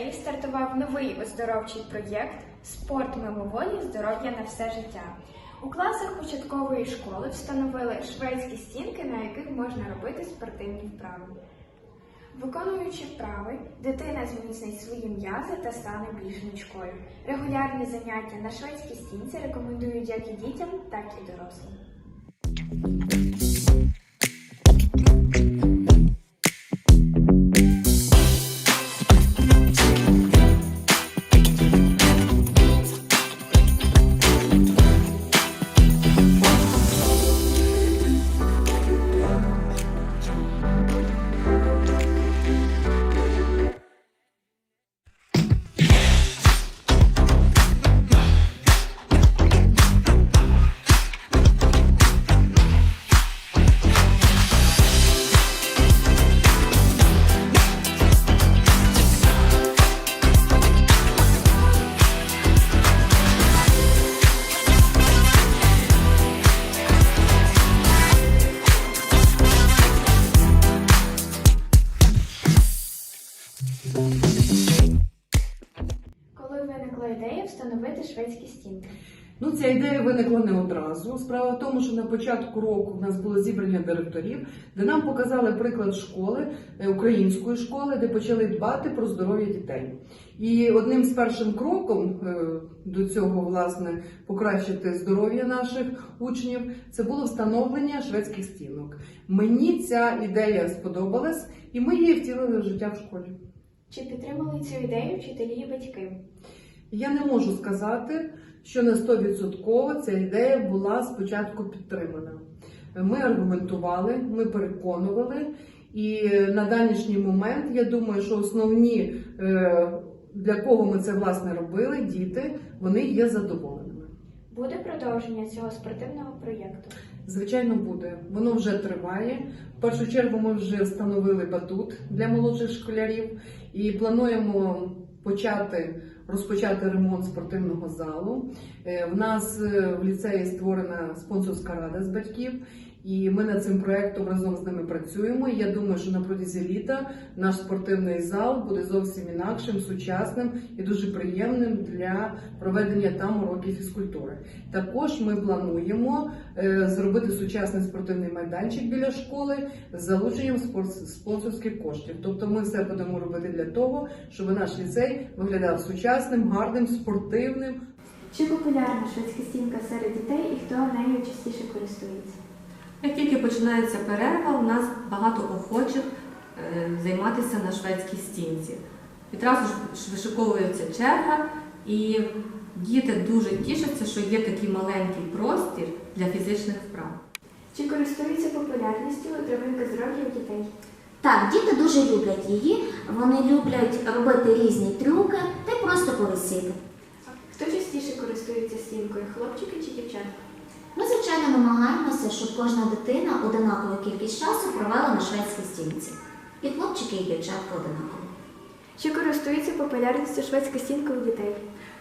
дітей стартував новий оздоровчий проєкт Спорт мимоволі здоров'я на все життя. У класах початкової школи встановили шведські стінки, на яких можна робити спортивні вправи. Виконуючи вправи, дитина зміцнить свої м'язи та стане більш гнучкою. Регулярні заняття на шведській стінці рекомендують як і дітям, так і дорослим. Коли виникла ідея встановити шведські стінки. Ну, ця ідея виникла не одразу. Справа в тому, що на початку року в нас було зібрання директорів, де нам показали приклад школи, е, української школи, де почали дбати про здоров'я дітей. І одним з першим кроком е, до цього, власне, покращити здоров'я наших учнів, це було встановлення шведських стінок. Мені ця ідея сподобалась, і ми її втілили в життя в школі. Чи підтримали цю ідею вчителі і батьки? Я не можу сказати, що на 100% ця ідея була спочатку підтримана. Ми аргументували, ми переконували, і на данішній момент я думаю, що основні е, для кого ми це власне робили, діти, вони є задоволеними. Буде продовження цього спортивного проєкту? Звичайно, буде. Воно вже триває. В першу чергу ми вже встановили батут для молодших школярів і плануємо почати розпочати ремонт спортивного залу. Е, В нас е, в ліцеї створена спонсорська рада з батьків, і ми над цим проектом разом з ними працюємо. Я думаю, що на протязі літа наш спортивний зал буде зовсім інакшим, сучасним і дуже приємним для проведення там уроків фізкультури. Також ми плануємо е, зробити сучасний спортивний майданчик біля школи з залученням спонсорських коштів. Тобто ми все будемо робити для того, щоб наш ліцей виглядав сучасним, гарним, спортивним. Чи популярна шведська стінка серед дітей і хто нею частіше користується? Як тільки починається перерва, у нас багато охочих е, займатися на шведській стінці. Відразу ж вишиковується черга, і діти дуже тішаться, що є такий маленький простір для фізичних вправ. Чи користується популярністю травинка здоров'я у дітей? Так, діти дуже люблять її. Вони люблять робити різні трюки та просто повисіти. Хто частіше користується стінкою, хлопчики чи дівчата? Ми, звичайно, намагаємося, щоб кожна дитина одинакову кількість часу провела на шведській стінці. І хлопчики, і дівчатка одинаково. Чи користується популярністю шведська стінка у дітей?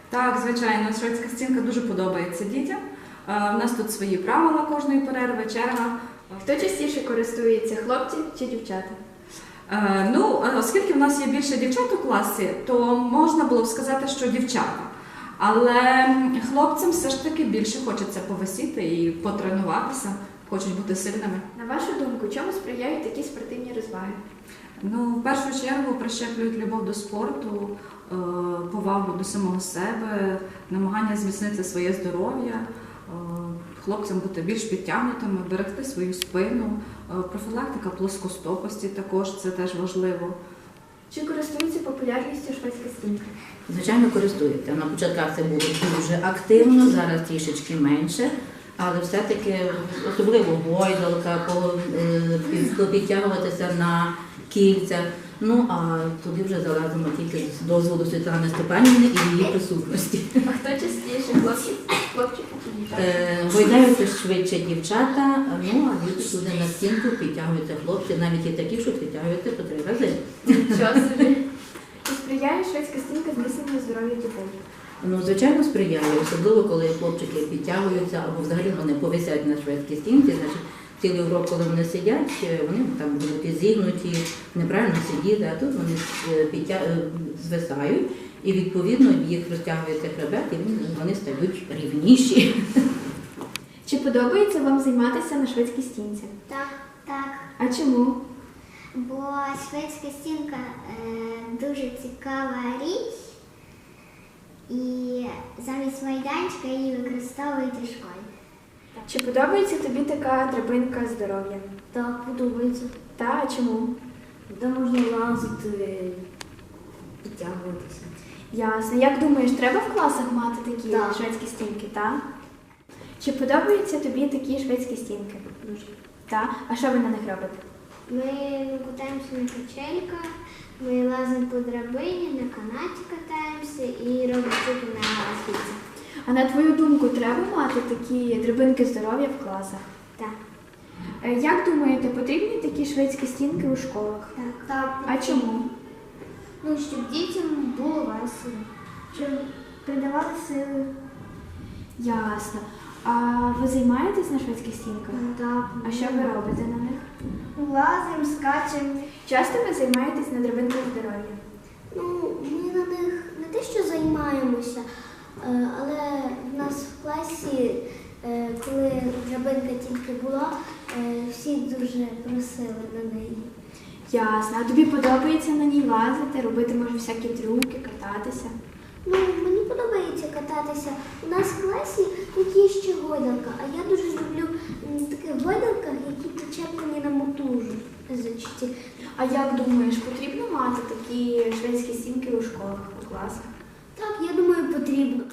Так, звичайно, шведська стінка дуже подобається дітям. Е, У нас тут свої правила кожної перерви, черга. Хто частіше користується, хлопці чи дівчата? Е, Ну, е, оскільки в нас є більше дівчат у класі, то можна було б сказати, що дівчата. Але хлопцям все ж таки більше хочеться повисіти і потренуватися, хочуть бути сильними. На вашу думку, чому сприяють такі спортивні розваги? Ну, в першу чергу прищеплюють любов до спорту, е, повагу до самого себе, намагання зміцнити своє здоров'я, е, хлопцям бути більш підтягнутими, берегти свою спину, е, профілактика плоскостопості також це теж важливо. Чи користується популярністю шведська стінка? Звичайно, користується. На початках це було дуже активно, зараз трішечки менше. Але все-таки особливо гойдалка, е, підтягуватися на кільцях. Ну а туди вже залазимо тільки з дозволу Світлани Степанівни і її присутності. А хто частіше, хлопці, дівчата? Е, швидше дівчата, ну а діти туди на стінку підтягуються хлопці, навіть і такі, що підтягуються по три рази. Чи сприяє шведська стінка зміцненню здоров'я дітей? Ну, звичайно, сприяє, особливо коли хлопчики підтягуються або взагалі вони повисять на шведській стінці, значить цілий урок, коли вони сидять, е, вони там бути зігнуті, неправильно сидіти, а тут вони е, підтя- звисають, і відповідно їх розтягується хребет, і вони- вони стають рівніші. Чи подобається вам займатися на шведській стінці? Так, так. А чому? Бо шведська стінка е, дуже цікава річ, і замість майданчика її використовують у школі. Чи подобається тобі така драбинка здоров'я? Так, подобається. Та а чому? Де можна лазити, підтягуватися. Ясно. Як думаєш, треба в класах мати такі Так. шведські стінки, так? Чи подобаються тобі такі шведські стінки? Дуже. Так. А що ви на них робите? Ми катаємося на качельках, ми лазимо по драбині, на канаті катаємося і робимо трюки на світі. А на твою думку, треба мати такі драбинки здоров'я в класах? Так. Е, Як думаєте, потрібні такі шведські стінки у школах? Так. так. А чому? Ну, щоб дітям було весело, щоб придавали сили. Ясно. А ви займаєтесь на шведських стінках? Так. А що ви робите на них? Лазимо, скачемо. Часто ви займаєтесь на драбинках здоров'я? Ну, ми на них не те, що займаємося, е, але в нас в класі, е, коли драбинка тільки була, е, всі дуже просили на неї. Ясно. А тобі подобається на ній лазити, робити може всякі трюки, кататися? Ну, мені подобається кататися. У нас в класі тут є ще гойдалка, а я дуже люблю таких гойдалках, які причеплені на мотужу. А як думаєш, потрібно мати такі шведські стінки у школах, у класах? Так, я думаю, потрібно.